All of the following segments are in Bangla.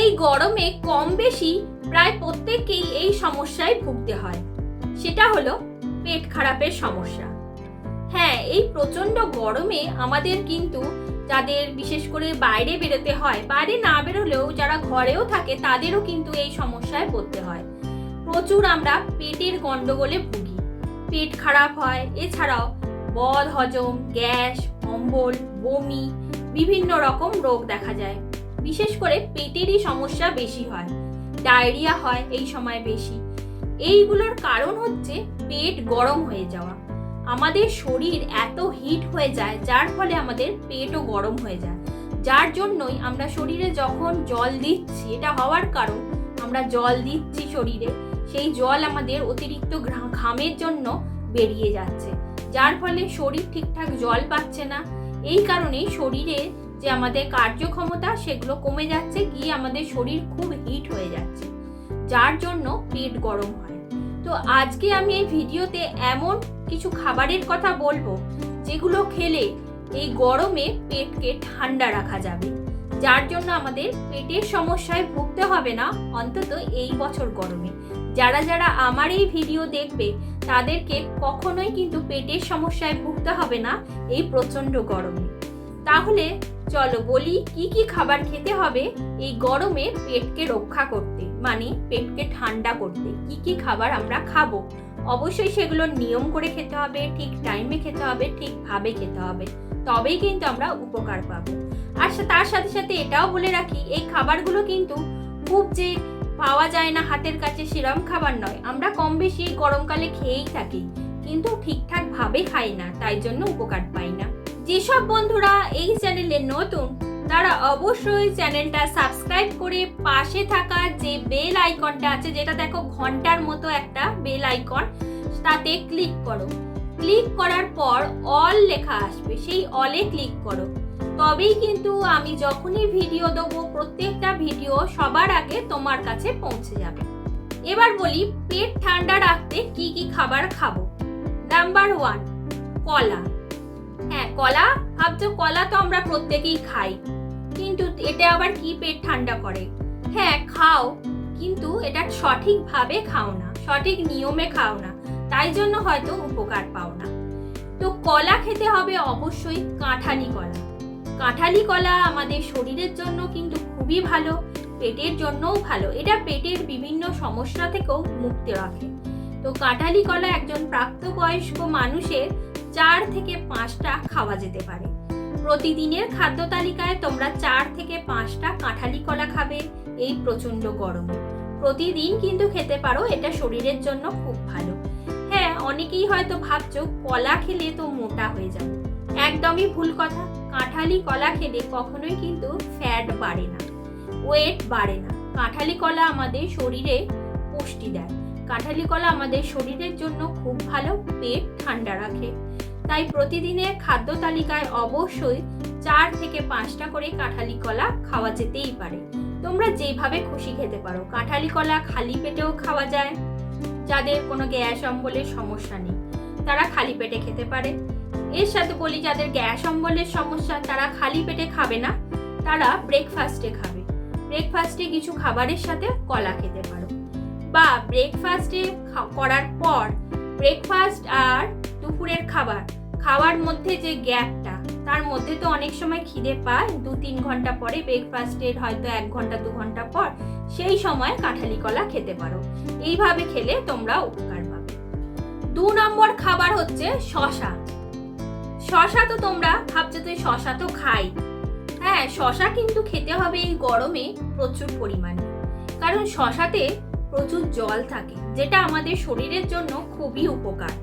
এই গরমে কম বেশি প্রায় প্রত্যেককেই এই সমস্যায় ভুগতে হয়। সেটা হলো পেট খারাপের সমস্যা। হ্যাঁ এই প্রচণ্ড গরমে আমাদের কিন্তু যাদের বিশেষ করে বাইরে বেরোতে হয়, বাইরে না বেরোলেও যারা ঘরেও থাকে তাদেরও কিন্তু এই সমস্যায় পড়তে হয়। প্রচুর আমরা পেটের গন্ডগোলে ভুগি। পেট খারাপ হয়, এছাড়াও বদ হজম, গ্যাস, অম্বল, বমি, বিভিন্ন রকম রোগ দেখা যায়। বিশেষ করে পেটেরই সমস্যা বেশি হয়, ডায়রিয়া হয় এই সময় বেশি। এইগুলোর কারণ হচ্ছে পেট গরম হয়ে যাওয়া। আমাদের শরীর এত হিট হয়ে যায়, যার ফলে আমাদের পেটও গরম হয়ে যায়। যার জন্যই আমরা শরীরে যখন জল দিচ্ছি, এটা হওয়ার কারণ আমরা জল দিচ্ছি শরীরে, সেই জল আমাদের অতিরিক্ত ঘামের জন্য বেরিয়ে যাচ্ছে। যার ফলে শরীর ঠিকঠাক জল পাচ্ছে না। এই কারণে শরীরে যে আমাদের কার্যক্ষমতা সেগুলো কমে যাচ্ছে, গিয়ে আমাদের শরীর খুব হিট হয়ে যাচ্ছে, যার জন্য পেট গরম হয়। তো আজকে আমি এই ভিডিওতে এমন কিছু খাবারের কথা বলব, যেগুলো খেলে এই গরমে পেটকে ঠান্ডা রাখা যাবে, যার জন্য আমাদের পেটের সমস্যায় ভুগতে হবে না, অন্তত এই বছর গরমে। যারা যারা আমার এই ভিডিও দেখবে, তাদেরকে কখনোই কিন্তু পেটের সমস্যায় ভুগতে হবে না, এই প্রচণ্ড গরমে। তাহলে চলো বলি, কি কি খাবার খেতে হবে এই গরমে পেটকে রক্ষা করতে? মানে পেটকে ঠান্ডা করতে। কি কি খাবার আমরা খাব? অবশ্যই সেগুলো নিয়ম করে খেতে হবে, ঠিক টাইমে খেতে হবে ঠিকভাবে খেতে হবে। তবেই কিন্তু আমরা উপকার পাবো। আর তার সাথে সাথে এটাও বলে রাখি, এই খাবারগুলো কিন্তু খুব যে পাওয়া যায় না হাতের কাছে সেরম খাবার নয়। আমরা কম বেশি গরমকালে খেয়েই থাকি, কিন্তু ঠিকঠাক ভাবে খাই না, তাই জন্য উপকার পাই না। যেসব বন্ধুরা এই চ্যানেলে নতুন, তারা অবশ্যই চ্যানেলটা সাবস্ক্রাইব করে পাশে থাকা যে বেল আইকনটা আছে, যেটা দেখো ঘণ্টার মতো একটা বেল আইকন, তাতে ক্লিক করো। ক্লিক করার পর অল লেখা আসবে, সেই অলে ক্লিক করো। তবেই কিন্তু আমি যখনই ভিডিও দেবো, প্রত্যেকটা ভিডিও সবার আগে তোমার কাছে পৌঁছে যাবে। এবার বলি, পেট ঠান্ডা রাখতে কি কি খাবার খাব? নাম্বার ওয়ান, কলা। হ্যাঁ কলা। ভাবছ কলা তো আমরা প্রত্যেকেই খাই। কিন্তু এটা আবার কি পেট ঠান্ডা করে? হ্যাঁ খাও। কিন্তু এটা সঠিকভাবে খাও না। সঠিক নিয়মে খাও না। তাই জন্য হয়তো উপকার পাও না। তো কলা খেতে হবে অবশ্যই কাঁঠালি কলা। কাঁঠালি কলা আমাদের শরীরের জন্য কিন্তু খুবই ভালো, পেটের জন্যও ভালো। এটা পেটের বিভিন্ন সমস্যা থেকেও মুক্তি রাখে। তো কাঁঠালি কলা একজন প্রাপ্তবয়স্ক মানুষের চার থেকে পাঁচটা খাওয়া যেতে পারে। প্রতিদিনের খাদ্য তালিকায় তোমরা চার থেকে পাঁচটা কাঁঠালি কলা খাবে, এই প্রচণ্ড গরমে। প্রতিদিন কিন্তু খেতে পারো, এটা শরীরের জন্য খুব ভালো। হ্যাঁ অনেকেই হয়তো ভাবছ, কলা খেলে তো মোটা হয়ে যাবে। একদমই ভুল কথা, কাঁঠালি কলা খেলে কখনোই কিন্তু ফ্যাট বাড়ে না ওয়েট বাড়ে না। কাঁঠালি কলা আমাদের শরীরে পুষ্টি দেয়। কাঁঠালি কলা আমাদের শরীরের জন্য খুব ভালো, পেট ঠান্ডা রাখে। তাই প্রতিদিনের খাদ্য তালিকায় অবশ্যই চার থেকে পাঁচটা করে কাঁঠালি কলা খাওয়া যেতেই পারে। তোমরা যেভাবে খুশি খেতে পারো, কাঁঠালি কলা খালি পেটেও খাওয়া যায়, যাদের কোনো গ্যাস অম্বলের সমস্যা নেই, তারা খালি পেটে খেতে পারে। এর সাথে বলি, যাদের গ্যাস অম্বলের সমস্যা, তারা খালি পেটে খাবে না, তারা ব্রেকফাস্টে খাবে। ব্রেকফাস্টে কিছু খাবারের সাথে কলা খেতে পারো। বা ব্রেকফাস্টে করার পর ব্রেকফাস্ট আর দুপুরের খাবার। খাওয়ার মধ্যে যে গ্যাপটা তার মধ্যে তো অনেক সময় খিদে পায়। দু তিন ঘণ্টা পরে ব্রেকফাস্টের হয়তো এক ঘণ্টা, দু ঘণ্টা পর সেই সময় কাঁঠালি কলা খেতে পারো। এইভাবে খেলে তোমরা উপকার পাবে। দু নম্বর খাবার হচ্ছে শশা। শশা তো তোমরা ভাবছ তো শশা তো খাই। হ্যাঁ শশা কিন্তু খেতে হবে এই গরমে প্রচুর পরিমাণে। কারণ শশাতে প্রচুর জল থাকে, যেটা আমাদের শরীরের জন্য খুবই উপকার।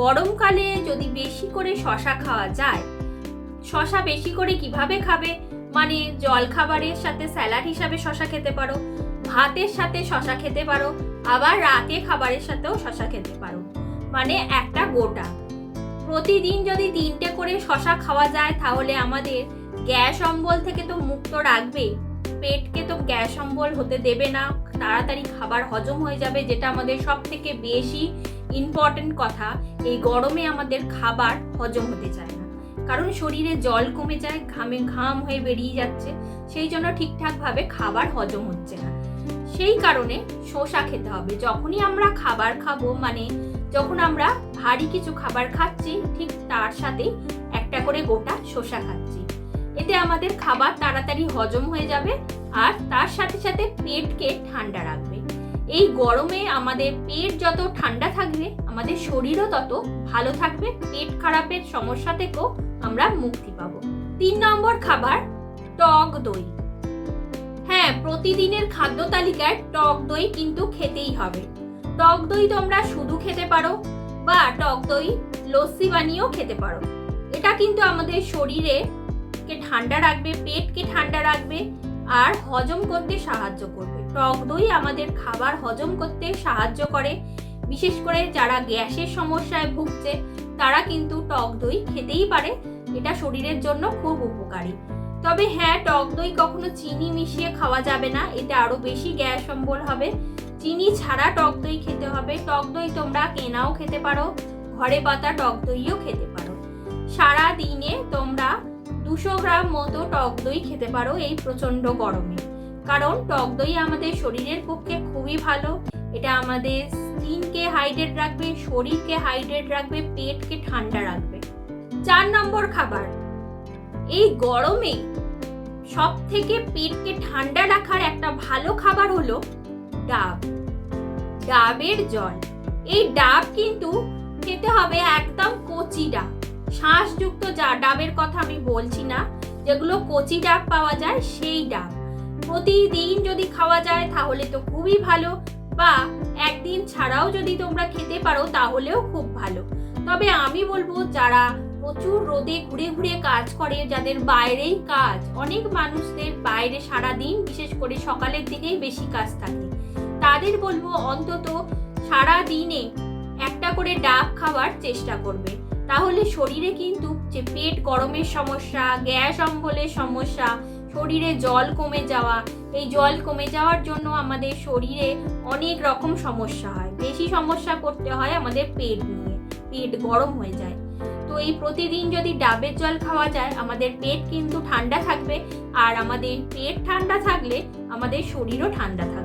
গরমকালে যদি বেশি করে শশা খাওয়া যায়, শশা বেশি করে কীভাবে খাবে? মানে জল খাবারের সাথে স্যালাড হিসাবে শশা খেতে পারো, ভাতের সাথে শশা খেতে পারো, আবার রাতে খাবারের সাথেও শশা খেতে পারো। মানে একটা গোটা। প্রতিদিন যদি তিনটে করে শশা খাওয়া যায়, তাহলে আমাদের গ্যাস অম্বল থেকে তো মুক্ত রাখবে পেটকে তো গ্যাস অম্বল হতে দেবে না। তাড়াতাড়ি খাবার হজম হয়ে যাবে, যেটা আমাদের সব থেকে বেশি ইম্পর্টেন্ট কথা, এই গরমে আমাদের খাবার হজম হতে চায় না। কারণ শরীরে জল কমে যায়, ঘামে ঘাম হয়ে বেরিয়ে যাচ্ছে, সেই জন্য ঠিকঠাকভাবে খাবার হজম হচ্ছে না। সেই কারণে শসা খেতে হবে। যখনই আমরা খাবার খাব মানে যখন আমরা ভারী কিছু খাবার খাচ্ছি, ঠিক তার সাথে একটা করে গোটা শসা খাচ্ছি। এতে আমাদের খাবার তাড়াতাড়ি হজম হয়ে যাবে আর তার সাথে সাথে পেটকে ঠান্ডা রাখবে। এই গরমে আমাদের পেট যত ঠান্ডা থাকবে, আমাদের শরীরও তত ভালো থাকবে। পেট খারাপের সমস্যা থেকেও আমরা মুক্তি পাবো। তিন নম্বর খাবার, টক দই। হ্যাঁ প্রতিদিনের খাদ্য তালিকায় টক দই কিন্তু খেতেই হবে। টক দই তোমরা শুধু খেতে পারো বা টক দই লস্যি বানিয়েও খেতে পারো। এটা কিন্তু আমাদের শরীরে কে ঠান্ডা রাখবে, পেটকে ঠান্ডা রাখবে। আর হজম করতে সাহায্য করবে। টক দই আমাদের খাবার হজম করতে সাহায্য করে। বিশেষ করে যারা গ্যাসের সমস্যায় ভুগছে, তারা কিন্তু টক দই খেতেই পারে। এটা শরীরের জন্য খুব উপকারী। তবে হ্যাঁ টক দই কখনো চিনি মিশিয়ে খাওয়া যাবে না। এতে আরও বেশি গ্যাস অম্বল হবে। চিনি ছাড়া টক দই খেতে হবে। টক দই তোমরা কেনাও খেতে পারো। ঘরে পাতা টক দইও খেতে পারো। সারা দিনে তোমরা দুশো গ্রাম মতো টক দই খেতে পারো এই প্রচণ্ড গরমে। কারণ টক দই আমাদের শরীরের পক্ষে খুবই ভালো। এটা আমাদের স্কিনকে হাইড্রেট রাখবে, শরীরকে হাইড্রেট রাখবে, পেটকে ঠান্ডা রাখবে। চার নম্বর খাবার। এই গরমে সব থেকে পেটকে ঠান্ডা রাখার একটা ভালো খাবার হলো ডাব। ডাবের জল। এই ডাব কিন্তু খেতে হবে একদম কচি ডাব। শ্বাসযুক্ত যা ডাবের কথা আমি বলছি না, যেগুলো কচি ডাব পাওয়া যায় সেই ডাব। প্রতিদিন যদি খাওয়া যায় তাহলে তো খুবই ভালো, বা একদিন ছাড়াও যদি তোমরা খেতে পারো তাহলেও খুব ভালো। তবে আমি বলব যারা প্রচুর রোদে ঘুরে ঘুরে কাজ করে, যাদের বাইরেই কাজ, অনেক মানুষদের বাইরে সারা দিন বিশেষ করে সকালের দিকেই বেশি কাজ থাকে, তাদের বলব অন্তত সারা দিনে একটা করে ডাব খাওয়ার চেষ্টা করবে। তাহলে শরীরে কিন্তু যে পেট গরমের সমস্যা, গ্যাস অম্বলের সমস্যা, শরীরে জল কমে যাওয়া, এই জল কমে যাওয়ার জন্য আমাদের শরীরে অনেক রকম সমস্যা হয়। বেশি সমস্যা করতে হয় আমাদের পেট নিয়ে, পেট গরম হয়ে যায়। তো এই প্রতিদিন যদি ডাবের জল খাওয়া যায়, আমাদের পেট কিন্তু ঠান্ডা থাকবে। আর আমাদের পেট ঠান্ডা থাকলে আমাদের শরীরও ঠান্ডা থাকবে।